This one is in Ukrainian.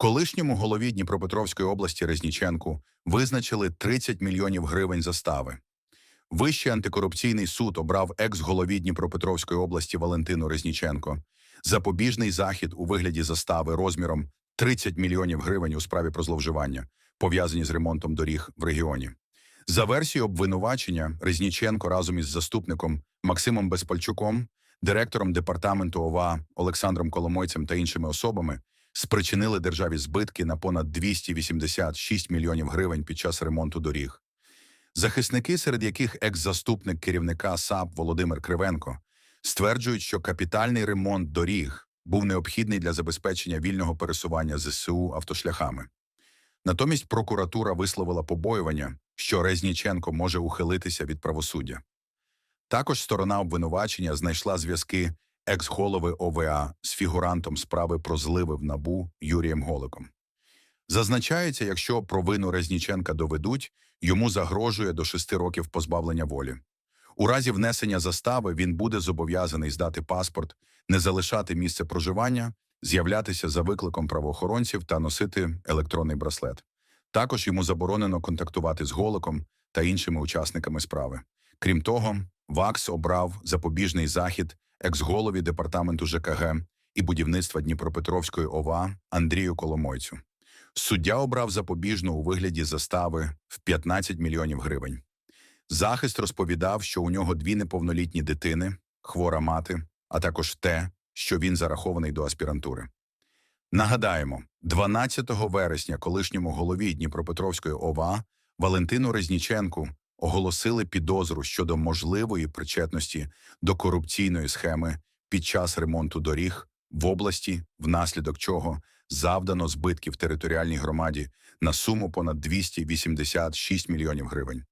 Колишньому голові Дніпропетровської області Резніченку визначили 30 мільйонів гривень застави. Вищий антикорупційний суд обрав екс-голові Дніпропетровської області Валентину Резніченко запобіжний захід у вигляді застави розміром 30 мільйонів гривень у справі про зловживання, пов'язані з ремонтом доріг в регіоні. За версією обвинувачення, Резніченко разом із заступником Максимом Безпальчуком, директором департаменту ОВА Олександром Коломойцем та іншими особами спричинили державі збитки на понад 286 мільйонів гривень під час ремонту доріг. Захисники, серед яких екс-заступник керівника САП Володимир Кривенко, стверджують, що капітальний ремонт доріг був необхідний для забезпечення вільного пересування ЗСУ автошляхами. Натомість прокуратура висловила побоювання, що Резніченко може ухилитися від правосуддя. Також сторона обвинувачення знайшла зв'язки екс-голови ОВА з фігурантом справи про зливи в НАБУ Юрієм Голиком. Зазначається, якщо провину Резніченка доведуть, йому загрожує до шести років позбавлення волі. У разі внесення застави він буде зобов'язаний здати паспорт, не залишати місце проживання, з'являтися за викликом правоохоронців та носити електронний браслет. Також йому заборонено контактувати з Голиком та іншими учасниками справи. Крім того, ВАКС обрав запобіжний захід екс-голові департаменту ЖКГ і будівництва Дніпропетровської ОВА Андрію Коломойцю. Суддя обрав запобіжну у вигляді застави в 15 мільйонів гривень. Захист розповідав, що у нього дві неповнолітні дитини, хвора мати, а також те, що він зарахований до аспірантури. Нагадаємо, 12 вересня колишньому голові Дніпропетровської ОВА Валентину Резніченку оголосили підозру щодо можливої причетності до корупційної схеми під час ремонту доріг в області, внаслідок чого завдано збитків територіальній громаді на суму понад 286 мільйонів гривень.